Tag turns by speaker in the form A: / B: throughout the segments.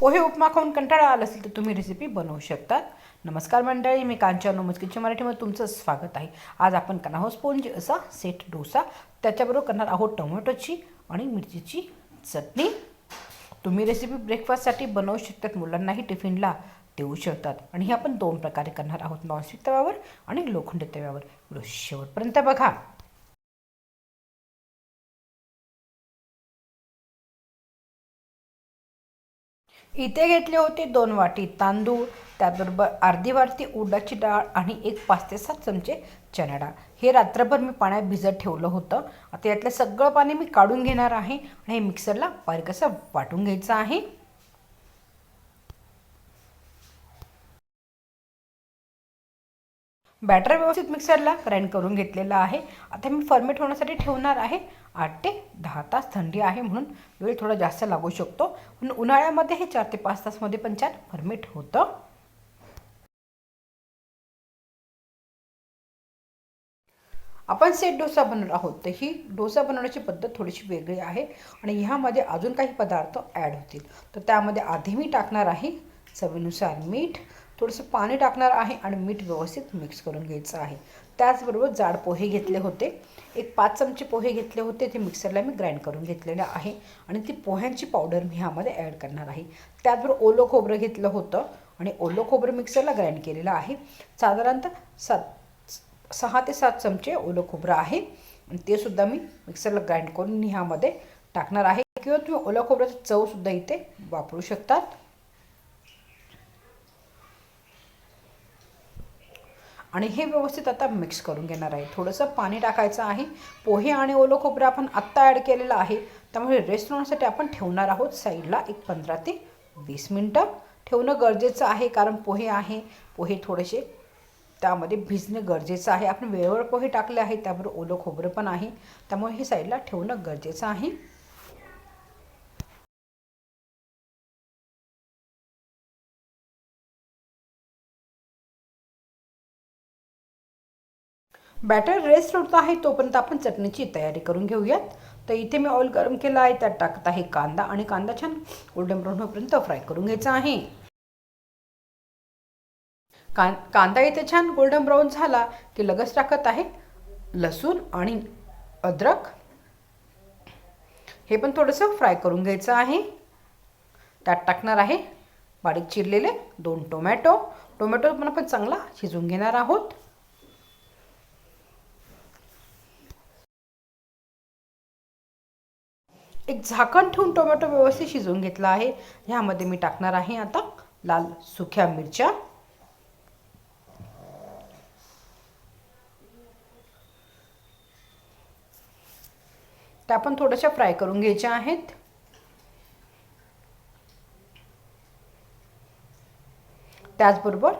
A: पोहे उपमा खाऊन कंटाळा आला असेल तर तुम्ही रेसिपी बनवू शकतात. नमस्कार मंडळी मी कांचन नमस्कीच्या मराठीमध्ये तुमचं स्वागत आहे. आज आपण करणार आहोत स्पोंज असा सेट डोसा. त्याच्याबरोबर करणार आहोत टोमॅटोची आणि मिरचीची चटणी. तुम्ही रेसिपी ब्रेकफास्टसाठी बनवू शकतात मुलांनाही टिफिनला देऊ शकतात. आणि हे आपण दोन प्रकारे करणार आहोत नॉनस्टिक तव्यावर आणि लोखंड तव्यावर. शेवटपर्यंत बघा. इथे घेतले होते दोन वाटी तांदूळ त्याबरोबर अर्धी वाटी उडाची डाळ आणि एक पाच ते सात चमचे चणा डाळ. हे रात्रभर मी पाण्यात भिजत ठेवलं होतं. आता यातलं सगळं पाणी मी काढून घेणार आहे आणि हे मिक्सरला बारीक असं वाटून घ्यायचं आहे. बॅटर व्यवस्थित मिक्सरला ग्राइंड करून घेतलेला आहे. आता मी फर्मेट होण्यासाठी ठेवणार आहे. आठ ते दहा तास थंडी आहे म्हणून वेळ थोडा जास्त लागू शकतो. पण उन्हाळ्यामध्ये हे चार ते पाच तासमध्ये पण छान फर्मेट होतं. आपण सेट डोसा बनवणार आहोत. तर ही डोसा बनवण्याची पद्धत थोडीशी वेगळी आहे आणि ह्यामध्ये अजून काही पदार्थ ॲड होतील. तर त्यामध्ये आधी मी टाकणार आहे चवीनुसार मीठ थोडंसं पाणी टाकणार आहे आणि मीठ व्यवस्थित मिक्स करून घ्यायचं आहे. त्याचबरोबर जाड पोहे घेतले होते. एक पाच चमचे पोहे घेतले होते. ते मिक्सरला मी ग्राइंड करून घेतलेलं आहे आणि ती पोह्यांची पावडर मी ह्यामध्ये ॲड करणार आहे. त्याचबरोबर ओलं खोबरं घेतलं होतं आणि ओलं खोबरं मिक्सरला ग्राइंड केलेलं आहे. साधारणतः सात सहा ते सात चमचे ओलं खोबरं आहे. आणि ते सुद्धा मी मिक्सरला ग्राइंड करून ह्यामध्ये टाकणार आहे. किंवा तुम्ही ओलं खोबऱ्याचं चवसुद्धा इथे वापरू शकतात. आणि हे व्यवस्थित आता मिक्स करून घेणार आहे. थोडंसं पाणी टाकायचं आहे. पोहे आणि ओलं खोबरं आपण आत्ता ॲड केलेलं आहे. त्यामुळे रेस्ट होण्यासाठी आपण ठेवणार आहोत साईडला एक पंधरा ते वीस मिनटं. ठेवणं गरजेचं आहे कारण पोहे आहे. पोहे थोडेसे त्यामध्ये भिजणं गरजेचं आहे. आपण वेळेवर पोहे टाकले आहे त्याबरोबर ओलं खोबरं पण आहे. त्यामुळे हे साईडला ठेवणं गरजेचं आहे. बॅटर रेस्ट होत आहे तोपर्यंत आपण चटणीची तयारी करून घेऊयात. तर इथे मी ऑइल गरम केलं आहे त्यात टाकत आहे कांदा आणि कांदा छान गोल्डन ब्राऊन होईपर्यंत फ्राय करून घ्यायचा आहे. कां कांदा इथे छान गोल्डन ब्राऊन झाला की लगेच टाकत आहे. लसूण आणि अद्रक. हे पण थोडंसं फ्राय करून घ्यायचं आहे. त्यात टाकणार आहे बारीक चिरलेले दोन टोमॅटो टोमॅटो पण आपण चांगला शिजवून घेणार आहोत. एक झाकण ठेवून टोमॅटो व्यवस्थित शिजवून घेतला आहे. ह्यामध्ये मी टाकणार आहे आता लाल सुक्या मिरच्या. त्या पण थोड्याशा फ्राय करून घ्यायच्या आहेत. त्याचबरोबर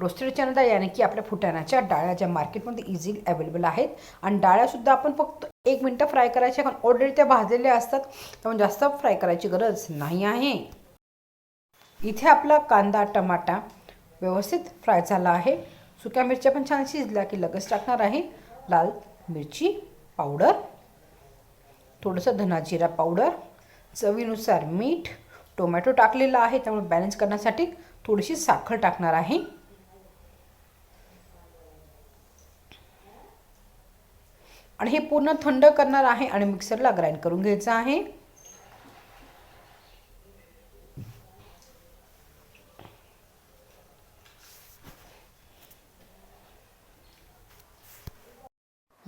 A: रोस्टेड चणा डाळ याने की आपल्या फुटाण्याच्या डाळ्या ज्या मार्केटमध्ये इझिली अवेलेबल आहेत. आणि डाळ्यासुद्धा आपण फक्त एक मिनटं फ्राय करायच्या कारण ऑलरेडी त्या भाजलेल्या असतात. त्यामुळे जास्त फ्राय करायची गरज नाही आहे. इथे आपला कांदा टमाटा व्यवस्थित फ्राय झाला आहे. सुक्या मिरच्या पण छान शिजल्या की लगेच टाकणार आहे. लाल मिरची पावडर थोडंसं धना जिरा पावडर चवीनुसार मीठ टोमॅटो टाकलेला आहे. त्यामुळे बॅलन्स करण्यासाठी थोडीशी साखर टाकणार आहे. आणि हे पूर्ण थंड करणार आहे आणि मिक्सरला ग्राइंड करून घ्यायचं आहे.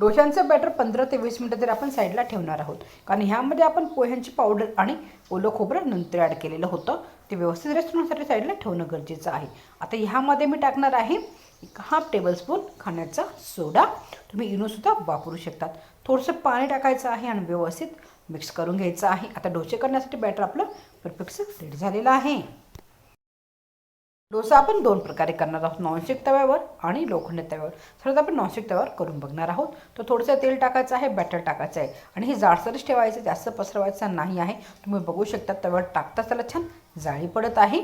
A: डोश्यांचं बॅटर पंधरा ते वीस मिनटं तरी आपण साईडला ठेवणार आहोत. कारण ह्यामध्ये आपण पोह्यांची पावडर आणि ओलं खोबरं नंतर ॲड केलेलं होतं. ते व्यवस्थित रेस्ट होण्यासाठी साईडला ठेवणं गरजेचं आहे. आता ह्यामध्ये मी टाकणार आहे एक हाफ टेबलस्पून खाण्याचा सोडा तुम्ही इनोसुद्धा वापरू शकतात. थोडंसं पाणी टाकायचं आहे आणि व्यवस्थित मिक्स करून घ्यायचं आहे. आता डोसे करण्यासाठी बॅटर आपलं परफेक्ट रेडी झालेलं आहे. डोसा आपण दोन प्रकारे करणार आहोत. नॉनस्टिक तव्यावर आणि लोखंड तव्यावर. सर्वात आपण नॉनस्टिक तव्यावर करून बघणार आहोत. तर थोडंसं तेल टाकायचं आहे बॅटर टाकायचं आहे. आणि हे जाडसरच ठेवायचं जास्त पसरवायचं नाही आहे. तुम्ही बघू शकता तव्यावर टाकताच त्याला छान जाळी पडत आहे.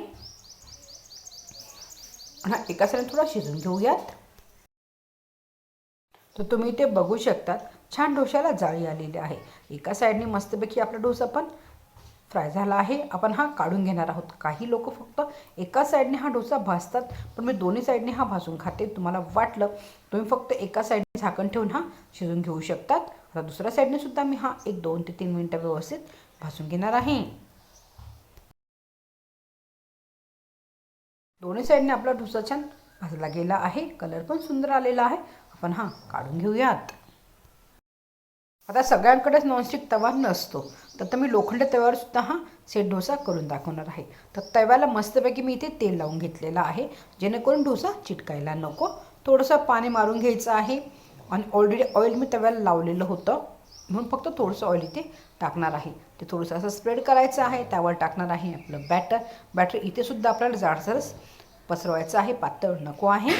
A: हा एका साईडने थोडा शिजून घेऊयात. तर तुम्ही ते बघू शकतात छान डोशाला जाळी आलेली आहे. एका साईडने मस्तपैकी आपला डोसा पण फ्राय झाला आहे. आपण हा काढून घेणार आहोत. काही लोक फक्त एका साईडने हा डोसा भाजतात पण मी दोन्ही साईडने हा भाजून खाते. तुम्हाला वाटलं तुम्ही फक्त एका साईडने झाकण ठेवून हा शिजून घेऊ शकतात. आता दुसऱ्या साईडने सुद्धा मी हा एक दोन ते तीन मिनटं व्यवस्थित भाजून घेणार आहे. दोन्ही साईडने आपला डोसा छान भाजला गेला आहे. कलर पण सुंदर आलेला आहे. आपण हा काढून घेऊयात. आता सगळ्यांकडेच नॉनस्टिक तवा नसतो. तर आता मी लोखंड तव्यावर सुद्धा हा सेट डोसा करून दाखवणार आहे. तर तव्याला मस्तपैकी मी इथे तेल लावून घेतलेलं आहे. जेणेकरून डोसा चिटकायला नको. थोडंसं पाणी मारून घ्यायचं आहे. आणि ऑलरेडी ऑइल मी तव्याला लावलेलं होतं. म्हणून फक्त थोडंसं ऑइल इथे टाकणार आहे. ते थोडंसं असं स्प्रेड करायचं आहे. त्यावर टाकणार आहे आपलं बॅटर बॅटर इथेसुद्धा आपल्याला जाडसरच पसरवायचं आहे. पातळ नको आहे.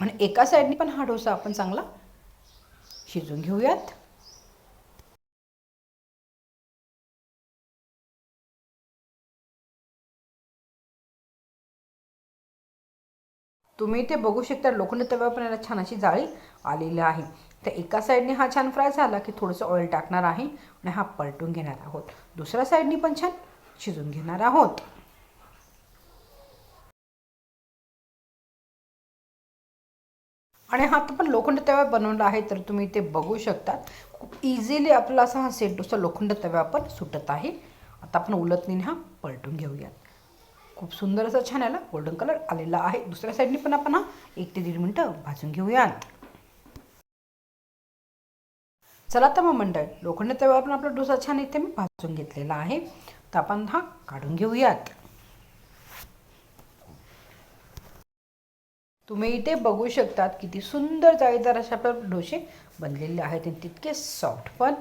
A: आणि एका साईडने पण हा डोसा आपण चांगला शिजून घेऊयात. तुम्ही ते बघू शकता लोखंड तव्यावर पण याला छान अशी जाळी आलेली आहे. तर एका साईडने हा छान फ्राय झाला की थोडंसं ऑइल टाकणार आहे आणि हा पलटून घेणार आहोत. दुसऱ्या साईडने पण छान शिजून घेणार आहोत. आणि हा तर पण लोखंड तव्या बनवला आहे तर तुम्ही ते बघू शकता. खूप इझिली आपला असा हा सेट डोसा लोखंड तव्या पण सुटत आहे. आता आपण उलटणीने हा पलटून घेऊयात. खूप सुंदर असं छान याला गोल्डन कलर आलेला आहे. दुसऱ्या साईडने पण आपण हा एक ते दीड मिनटं भाजून घेऊयात. चला तर मग मंडळ लोखंड तव्यावर पण आपला डोसा छान इथे मी भाजून घेतलेला आहे. तर आपण हा काढून घेऊयात. तुम्ही इथे बघू शकतात किती सुंदर जाळीदार अशा पण डोसे बनलेले आहेत आणि तितके सॉफ्ट पण.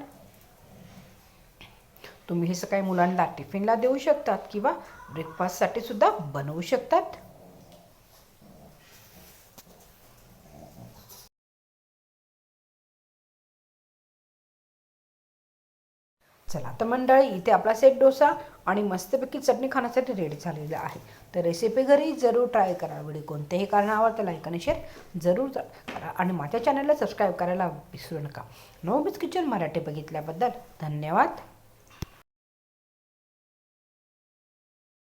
A: तुम्ही हे सकाळी मुलांना टिफिनला देऊ शकतात किंवा ब्रेकफास्टसाठी सुद्धा बनवू शकतात. चला तर मंडळी इथे आपला सेट डोसा आणि मस्तपैकी चटणी खाण्यासाठी रेडी झालेला आहे. तर रेसिपी घरी जरूर ट्राय करा. व्हिडिओ कोणत्याही कारणावर तर लाईक आणि शेअर जरूर करा. आणि माझ्या चॅनलला सबस्क्राईब करायला विसरू नका. नो बिच किचन मराठी बघितल्याबद्दल धन्यवाद.